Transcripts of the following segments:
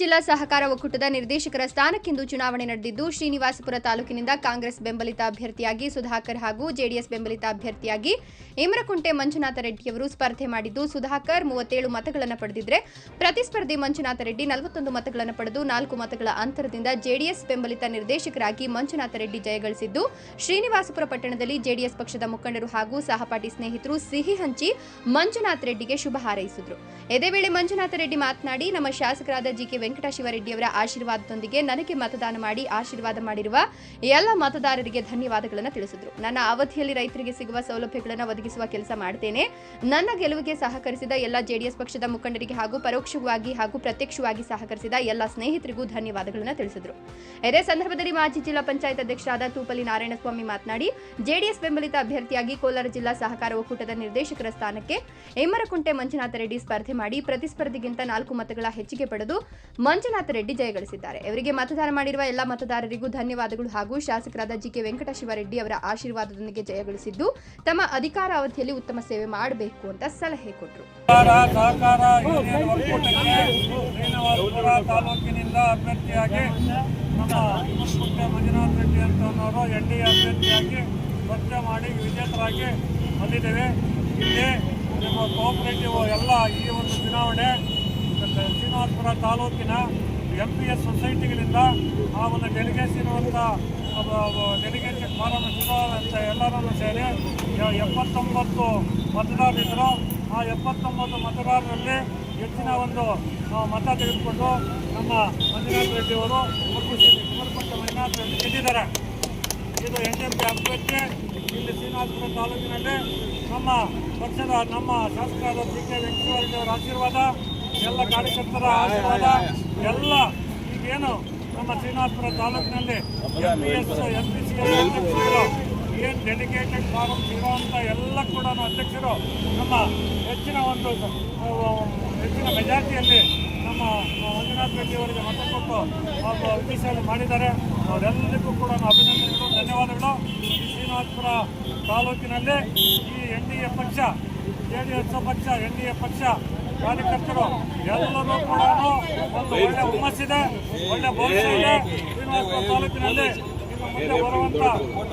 ಜಿಲ್ಲಾ ಸಹಕಾರ ಒಕ್ಕೂಟದ ನಿರ್ದೇಶಕರ ಸ್ಥಾನಕ್ಕಿಂದು ಚುನಾವಣೆ ನಡೆದಿದ್ದು, ಶ್ರೀನಿವಾಸಪುರ ತಾಲೂಕಿನಿಂದ ಕಾಂಗ್ರೆಸ್ ಬೆಂಬಲಿತ ಅಭ್ಯರ್ಥಿಯಾಗಿ ಸುಧಾಕರ್ ಹಾಗೂ ಜೆಡಿಎಸ್ ಬೆಂಬಲಿತ ಅಭ್ಯರ್ಥಿಯಾಗಿ ಇಮರಕುಂಟೆ ಮಂಜುನಾಥ ರೆಡ್ಡಿಯವರು ಸ್ಪರ್ಧೆ ಮಾಡಿದ್ದು, ಸುಧಾಕರ್ ಮೂವತ್ತೇಳು ಮತಗಳನ್ನು ಪಡೆದಿದ್ರೆ, ಪ್ರತಿಸ್ಪರ್ಧಿ ಮಂಜುನಾಥ ರೆಡ್ಡಿ ನಲವತ್ತೊಂದು ಮತಗಳನ್ನು ಪಡೆದು ನಾಲ್ಕು ಮತಗಳ ಅಂತರದಿಂದ ಜೆಡಿಎಸ್ ಬೆಂಬಲಿತ ನಿರ್ದೇಶಕರಾಗಿ ಮಂಜುನಾಥ ರೆಡ್ಡಿ ಜಯಗಳಿಸಿದ್ದು, ಶ್ರೀನಿವಾಸಪುರ ಪಟ್ಟಣದಲ್ಲಿ ಜೆಡಿಎಸ್ ಪಕ್ಷದ ಮುಖಂಡರು ಹಾಗೂ ಸಹಪಾಠಿ ಸ್ನೇಹಿತರು ಸಿಹಿ ಹಂಚಿ ಮಂಜುನಾಥ ರೆಡ್ಡಿಗೆ ಶುಭ ಹಾರೈಸಿದರು. ಇದೇ ವೇಳೆ ಮಂಜುನಾಥ ರೆಡ್ಡಿ ಮಾತನಾಡಿ, ನಮ್ಮ ಶಾಸಕರಾದ ಜಿಕೆ ವೆಂಕಟಶಿವರೆಡ್ಡಿಯವರ ಆಶೀರ್ವಾದದೊಂದಿಗೆ ನನಗೆ ಮತದಾನ ಮಾಡಿ ಆಶೀರ್ವಾದ ಮಾಡಿರುವ ಎಲ್ಲ ಮತದಾರರಿಗೆ ಧನ್ಯವಾದಗಳನ್ನು ತಿಳಿಸಿದರು. ನನ್ನ ಅವಧಿಯಲ್ಲಿ ರೈತರಿಗೆ ಸಿಗುವ ಸೌಲಭ್ಯಗಳನ್ನು ಒದಗಿಸುವ ಕೆಲಸ ಮಾಡ್ತೇನೆ. ನನ್ನ ಗೆಲುವಿಗೆ ಸಹಕರಿಸಿದ ಎಲ್ಲ ಜೆಡಿಎಸ್ ಪಕ್ಷದ ಮುಖಂಡರಿಗೆ ಹಾಗೂ ಪರೋಕ್ಷವಾಗಿ ಹಾಗೂ ಪ್ರತ್ಯಕ್ಷವಾಗಿ ಸಹಕರಿಸಿದ ಎಲ್ಲ ಸ್ನೇಹಿತರಿಗೂ ಧನ್ಯವಾದಗಳನ್ನು ತಿಳಿಸಿದರು. ಇದೇ ಸಂದರ್ಭದಲ್ಲಿ ಮಾಜಿ ಜಿಲ್ಲಾ ಪಂಚಾಯತ್ ಅಧ್ಯಕ್ಷರಾದ ತೂಪಲಿ ನಾರಾಯಣಸ್ವಾಮಿ ಮಾತನಾಡಿ, ಜೆಡಿಎಸ್ ಬೆಂಬಲಿತ ಅಭ್ಯರ್ಥಿಯಾಗಿ ಕೋಲಾರ ಜಿಲ್ಲಾ ಸಹಕಾರ ಒಕ್ಕೂಟದ ನಿರ್ದೇಶಕರ ಸ್ಥಾನಕ್ಕೆ ಹೇಮರಕುಂಟೆ ಮಂಜುನಾಥ ರೆಡ್ಡಿ ಸ್ಪರ್ಧೆ ಮಾಡಿ ಪ್ರತಿಸ್ಪರ್ಧಿಗಿಂತ ನಾಲ್ಕು ಮತಗಳ ಹೆಚ್ಚಿಗೆ ಪಡೆದು ಮಂಜುನಾಥ ರೆಡ್ಡಿ ಜಯಗಳಿಸಿದ್ದಾರೆ. ಇವರಿಗೆ ಮತದಾನ ಮಾಡಿರುವ ಎಲ್ಲ ಮತದಾರರಿಗೂ ಧನ್ಯವಾದಗಳು ಹಾಗೂ ಶಾಸಕರಾದ ಜಿಕೆ ವೆಂಕಟಶಿವರೆಡ್ಡಿ ಅವರ ಆಶೀರ್ವಾದದೊಂದಿಗೆ ಜಯಗಳಿಸಿದ್ದು, ತಮ್ಮ ಅಧಿಕಾರ ಅವಧಿಯಲ್ಲಿ ಉತ್ತಮ ಸೇವೆ ಮಾಡಬೇಕು ಅಂತ ಸಲಹೆ ಕೊಟ್ಟರು ರೆಡ್ಡಿ ಸ್ಪರ್ಧೆ ಮಾಡಿ ವಿಜೇತರಾಗಿ ಬಂದಿದ್ದೇವೆ. ಇಲ್ಲಿ ನಮ್ಮ ಕೋಆಪರೇಟಿವ್ ಎಲ್ಲ ಈ ಒಂದು ಚುನಾವಣೆ ಶ್ರೀನಿವಾಸಪುರ ತಾಲೂಕಿನ ಎಂ ಪಿ ಎಸ್ ಸೊಸೈಟಿಗಳಿಂದ ಆ ಒಂದು ಡೆಲಿಗೇಷನ್ ಅಂತ ಡೆಲಿಗೇಷನ್ ಫಾರಂ ಅಂತ ಎಲ್ಲರನ್ನು ಸೇರಿ ಎಪ್ಪತ್ತೊಂಬತ್ತು ಮತದಾರರಿದ್ದರು ಆ ಎಪ್ಪತ್ತೊಂಬತ್ತು ಮತದಾರರಲ್ಲಿ ಹೆಚ್ಚಿನ ಒಂದು ಮತ ತೆಗೆದುಕೊಂಡು ನಮ್ಮ ಮಂಜುನಾಥ್ ರೆಡ್ಡಿಯವರು ಮತ್ತು ಮಂಜುನಾಥ್ ರೆಡ್ಡಿ ಗೆದ್ದಿದ್ದಾರೆ. ಇದು ಎನ್ ಎಂ ಪಿ ಅಭ್ಯರ್ಥಿ ಇಲ್ಲಿ ಶ್ರೀನಿವಾಸಪುರ ತಾಲೂಕಿನಲ್ಲಿ ನಮ್ಮ ಪಕ್ಷದ, ನಮ್ಮ ಶಾಸಕರಾದ ಸಿ ಕೆ ವೆಂಕಟೇಶ್ವರ ಅವರ ಆಶೀರ್ವಾದ. ಎಲ್ಲ ಕಾರ್ಯಕರ್ತರ ಆಶೀರ್ವಾದ, ಎಲ್ಲ ಈಗೇನು ನಮ್ಮ ಶ್ರೀನಿವಾಸಪುರ ತಾಲೂಕಿನಲ್ಲಿ M P S M P C ಅಧ್ಯಕ್ಷರು, ಏನು ಡೆಲಿಗೇಟೆಡ್ ಫಾರಂ ಇರುವಂಥ ಎಲ್ಲ ಕೂಡ ಅಧ್ಯಕ್ಷರು ನಮ್ಮ ಹೆಚ್ಚಿನ ಒಂದು, ಹೆಚ್ಚಿನ ಮೆಜಾರಿಟಿಯಲ್ಲಿ ನಮ್ಮ ಮಂಜುನಾಥ್ ರೆಡ್ಡಿ ಅವರಿಗೆ ಮತ ಕೊಟ್ಟು ಹಾಗೂ ವಿಷಯ ಮಾಡಿದ್ದಾರೆ. ಅವರೆಲ್ಲರಿಗೂ ಕೂಡ ಅಭಿನಂದನೆಗಳು, ಧನ್ಯವಾದಗಳು. ಈ ಶ್ರೀನಿವಾಸಪುರ ತಾಲೂಕಿನಲ್ಲಿ ಈ ಎನ್ ಡಿ ಎ ಪಕ್ಷ, ಜೆ ಡಿ ಎಸ್ ಪಕ್ಷ, ಎನ್ ಡಿ ಎ ಪಕ್ಷ ಕಾರ್ಯಕರ್ತರು, ಎಲ್ಲರೂ ಕೂಡ ಒಂದು ಒಳ್ಳೆ ಹುಮ್ಮಸ್ಸಿದೆ, ಒಳ್ಳೆ ಭವಿಷ್ಯ ಇದೆ. ಶ್ರೀನಿವಾಸಪುರ ತಾಲೂಕಿನಲ್ಲಿ ಮುಂದೆ ಬರುವಂತ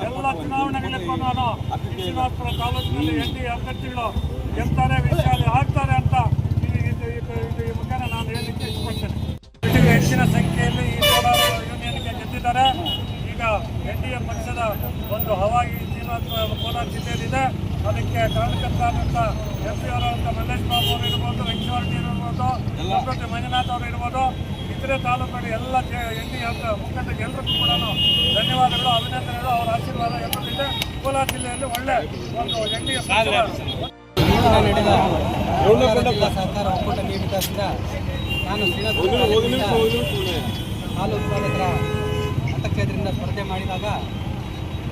ಎಲ್ಲ ಚುನಾವಣೆಗಳಿಗೂ ನಾನು ಈ ಶ್ರೀನಿವಾಸಪುರ ತಾಲೂಕಿನಲ್ಲಿ ಎನ್ ಡಿ ಅಭ್ಯರ್ಥಿಗಳು ಗೆಲ್ತಾರೆ ವಿಷಯ ಆಗ್ತಾರೆ ಅಂತ ಈ- ಈ ನಾನು ಹೇಳಲಿಕ್ಕೆ ಇಷ್ಟಪಡ್ತೇನೆ. ಹೆಚ್ಚಿನ ಸಂಖ್ಯೆಯಲ್ಲಿ ಈ ಕೋಲಾರ ಯೂನಿಯನ್ಗೆ ಗೆದ್ದಿದ್ದಾರೆ. ಈಗ ಎನ್ ಡಿ ಎ ಪಕ್ಷದ ಒಂದು ಹವಾಗಿ ಶ್ರೀನಿವಾಸ ಕೋಲಾರ ಜಿಲ್ಲೆಯಲ್ಲಿದೆ. ಅದಕ್ಕೆ ಕಾರಣಕರ್ತಾದಂಥ ಎಸ್ ಪಿ ಅವರಂಥ ಮಲ್ಲೇಶ್ ಬಾಬು ಅವರು ಇರ್ಬೋದು ವೆಂಕಟರೆಡ್ಡಿ ಇರ್ಬೋದು ಮುಖ್ಯಮಂತ್ರಿ ಮಂಜುನಾಥ್ ಅವರು ಇರ್ಬೋದು ಇತರೆ ತಾಲೂಕುಗಳ ಎಲ್ಲ ಎನ್ ಡಿ ಎಫ್ ಮುಖಂಡರಿಗೆ ಎಲ್ಲರಿಗೂ ಕೂಡ ಧನ್ಯವಾದಗಳು ಅಭಿನಂದನೆಗಳು ಅವರ ಆಶೀರ್ವಾದ ಎಲ್ಲರಿದೆ ಕೋಲಾರ ಜಿಲ್ಲೆಯಲ್ಲಿ ಒಳ್ಳೆ ಒಂದು ಎನ್ ಡಿ ಎಫ್ ನಡೆದ ಸಹಕಾರ ಒಕ್ಕೂಟ ನೀಡಿದ್ದರಿಂದ ನಾನು ಹಾಲು ಉತ್ಪಾದಕರ ಮತಕ್ಷೇತ್ರದಿಂದ ಸ್ಪರ್ಧೆ ಮಾಡಿದಾಗ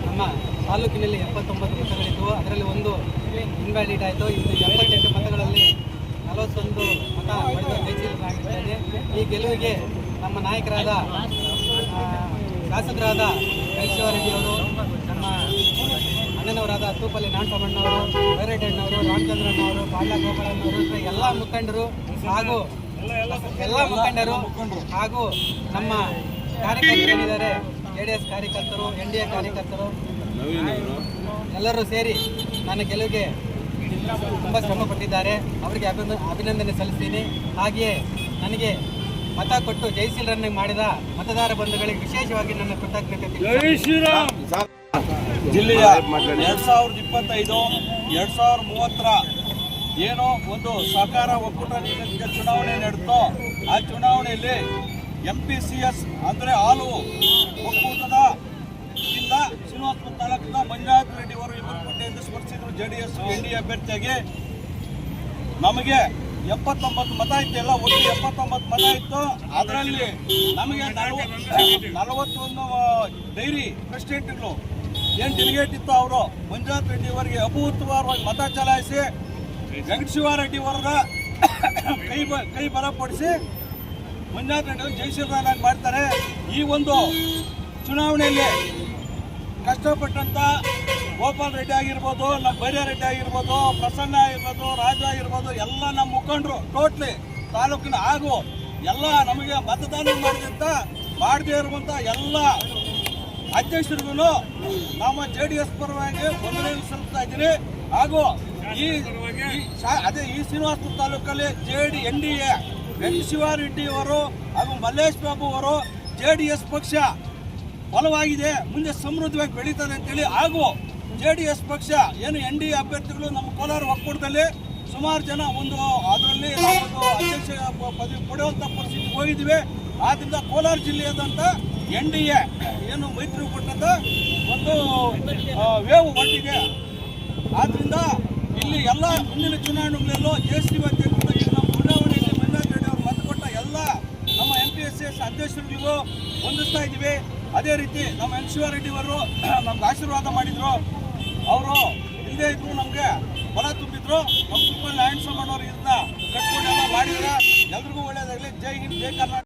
ನಮ್ಮ ತಾಲೂಕಿನಲ್ಲಿ ಎಪ್ಪತ್ತೊಂಬತ್ತು ಮತಗಳಿದ್ದವು ಅದರಲ್ಲಿ ಒಂದು ಇನ್ವ್ಯಾಲಿಡ್ ಆಯಿತು. ಇನ್ನು ಎಪ್ಪತ್ತೆಂಟು ಮತಗಳಲ್ಲಿ ನಲವತ್ತೊಂದು ಮತ ಪಡೆದ ಈ ಗೆಲುವಿಗೆ ನಮ್ಮ ನಾಯಕರಾದ ಶಾಸಕರಾದ ಕೈಶಿವರೆಡ್ಡಿಯವರು ನಮ್ಮ ಅಣ್ಣನವರಾದ ತೂಪಲ್ಲಿ ನಾಟಮಣ್ಣವರು ಬೈರೇಟಣ್ಣವರು ರಾಮಚಂದ್ರಣ್ಣವರು ಬಾಳ್ಯ ಗೋಪಾಲಣ್ಣವರು ಎಲ್ಲ ಮುಖಂಡರು ಹಾಗೂ ಎಲ್ಲ ಮುಖಂಡರು ಹಾಗೂ ನಮ್ಮ ಕಾರ್ಯಕರ್ತರು ಜೆ ಡಿ ಎಸ್ ಕಾರ್ಯಕರ್ತರು, ಎನ್ ಡಿ ಎ ಕಾರ್ಯಕರ್ತರು. ಎಲ್ಲರೂ ಸೇರಿ ನನ್ನ ಗೆಲುವಿಗೆ ತುಂಬ ಶ್ರಮ ಪಟ್ಟಿದ್ದಾರೆ. ಅವರಿಗೆ ಅಭಿನಂದ ಅಭಿನಂದನೆ ಸಲ್ಲಿಸ್ತೀನಿ. ಹಾಗೆಯೇ ನನಗೆ ಮತ ಕೊಟ್ಟು ಜಯಶೀಲರನ್ನಾಗಿ ಮಾಡಿದ ಮತದಾರ ಬಂಧುಗಳಿಗೆ ವಿಶೇಷವಾಗಿ ನನ್ನ ಕೃತಜ್ಞತೆ. ಜಿಲ್ಲೆಯ ಎರಡ್ ಸಾವಿರದ ಇಪ್ಪತ್ತೈದು ಎರಡ್ ಸಾವಿರದ ಮೂವತ್ತರ ಏನೋ ಒಂದು ಸಹಕಾರ ಒಕ್ಕೂಟ ನಿಗದಿತ ಚುನಾವಣೆ ನಡೆದೋ ಆ ಚುನಾವಣೆಯಲ್ಲಿ ಎಂ ಪಿ ಸಿ ಎಸ್ ಅಂದರೆ ಹಾಲು ಒಕ್ಕೂಟದ J D S N D ಅಭ್ಯರ್ಥಿಯಾಗಿ ನಮಗೆ ಎಪ್ಪತ್ತೊಂಬತ್ತು ಮತ ಇತ್ತು ಎಲ್ಲ ಒಟ್ಟು ಎಪ್ಪತ್ತೊಂಬತ್ತು ಮತ ಇತ್ತು ಅದರಲ್ಲಿ ನಮಗೆ ನಲವತ್ತು ನಲವತ್ತೊಂದು ಡೈರಿ ಪ್ರೆಸಿಡೆಂಟ್ಗಳು, ಏನು ಡೆಲಿಗೇಟ್ ಇತ್ತು ಅವರು? ಮಂಜುನಾಥ್ ರೆಡ್ಡಿ ಅವರಿಗೆ ಅಭೂತವಾರವಾಗಿ ಮತ ಚಲಾಯಿಸಿ ವೆಂಕಟಶಿವಾರೆಡ್ಡಿ ಅವರ ಕೈ ಕೈ ಬಲಪಡಿಸಿ ಮಂಜುನಾಥ್ ರೆಡ್ಡಿ ಜಯಶೀಲರಾಗಿ ಮಾಡ್ತಾರೆ. ಈ ಒಂದು ಚುನಾವಣೆಯಲ್ಲಿ ಕಷ್ಟಪಟ್ಟಂತ ಗೋಪಾಲ್ ರೆಡ್ಡಿ ಆಗಿರ್ಬೋದು, ನಮ್ಮ ಬೈರ್ಯ ರೆಡ್ಡಿ ಆಗಿರ್ಬೋದು, ಪ್ರಸನ್ನ ಆಗಿರ್ಬೋದು, ರಾಜ ಆಗಿರ್ಬೋದು, ಎಲ್ಲ ನಮ್ಮ ಮುಖಂಡರು ಟೋಟ್ಲಿ ತಾಲೂಕಿನ ಆಗು ಎಲ್ಲ ನಮಗೆ ಮತದಾನ ಮಾಡಿದಂತ, ಮಾಡದೇ ಇರುವಂತ ಎಲ್ಲ ಅಧ್ಯಕ್ಷರಿಗೂ ನಮ್ಮ ಜೆ ಡಿ ಎಸ್ ಪರವಾಗಿ ವಂದನೆ ಸಲ್ಲಿಸ್ತಾ ಇದ್ದೀನಿ. ಹಾಗೂ ಈ ಈ ಅದೇ ಈ ಶ್ರೀನಿವಾಸಪುರ ತಾಲೂಕಲ್ಲಿ J D N D A, N Shivareddy ಅವರು ಹಾಗೂ ಮಲ್ಲೇಶ್ ಬಾಬು ಅವರು ಜೆ ಡಿ ಎಸ್ ಪಕ್ಷ ಬಲವಾಗಿದೆ, ಮುಂದೆ ಸಮೃದ್ಧವಾಗಿ ಬೆಳೀತದೆ ಅಂತೇಳಿ ಹಾಗೂ ಜೆ ಡಿ ಎಸ್ ಪಕ್ಷ ಏನು ಎನ್ ಡಿ ಅಭ್ಯರ್ಥಿಗಳು ನಮ್ಮ ಕೋಲಾರ ಒಕ್ಕೂಟದಲ್ಲಿ ಸುಮಾರು ಜನ ಒಂದು ಅದರಲ್ಲಿ ಒಂದು ಅಧ್ಯಕ್ಷ ಪದವಿ ಪಡೆಯುವಂಥ ಪರಿಸ್ಥಿತಿ ಹೋಗಿದ್ದೀವಿ. ಆದ್ದರಿಂದ ಕೋಲಾರ ಜಿಲ್ಲೆಯಾದಂಥ ಎನ್ ಡಿ ಎ ಏನು ಮೈತ್ರಿ ಕೊಟ್ಟಂತ ಒಂದು ವೇವ್ ಒಟ್ಟಿಗೆ ಆದ್ದರಿಂದ ಇಲ್ಲಿ ಎಲ್ಲ ಮುಂದಿನ ಚುನಾವಣೆಗಳಲ್ಲೂ ಜೆ ಸಿ ಅಧ್ಯಕ್ಷರು ಈಗ ನಮ್ಮ ಚುನಾವಣೆಯಲ್ಲಿ ರೆಡ್ಡಿ ಅವರು ಮತ ಕೊಟ್ಟ ಎಲ್ಲ ನಮ್ಮ ಎಂ ಪಿ ಎಸ್ ಎಸ್ ಅಧ್ಯಕ್ಷರುಗಳಿಗೂ ಹೊಂದಿಸ್ತಾ ಇದ್ದೀವಿ. ಅದೇ ರೀತಿ ನಮ್ಮ ಎನ್ ಶಿವಾರೆಡ್ಡಿಯವರು ನಮ್ಗೆ ಆಶೀರ್ವಾದ ಮಾಡಿದ್ರು. ಅವರು ಇಲ್ಲದೇ ಇದ್ರು ನಮಗೆ ಬಲ ತುಂಬಿದ್ರು. ನಮ್ಮ ನಾರಾಯಣ ಸ್ವಾಮಿ ಅವರು ಇದನ್ನ ಕಟ್ಕೊಂಡು ಎಲ್ಲ ಮಾಡಿದ್ರೆ ಎಲ್ರಿಗೂ ಒಳ್ಳೇದಾಗಲಿ. ಜೈ ಹಿಂದ್, ಜೈ ಕರ್ನಾಟಕ.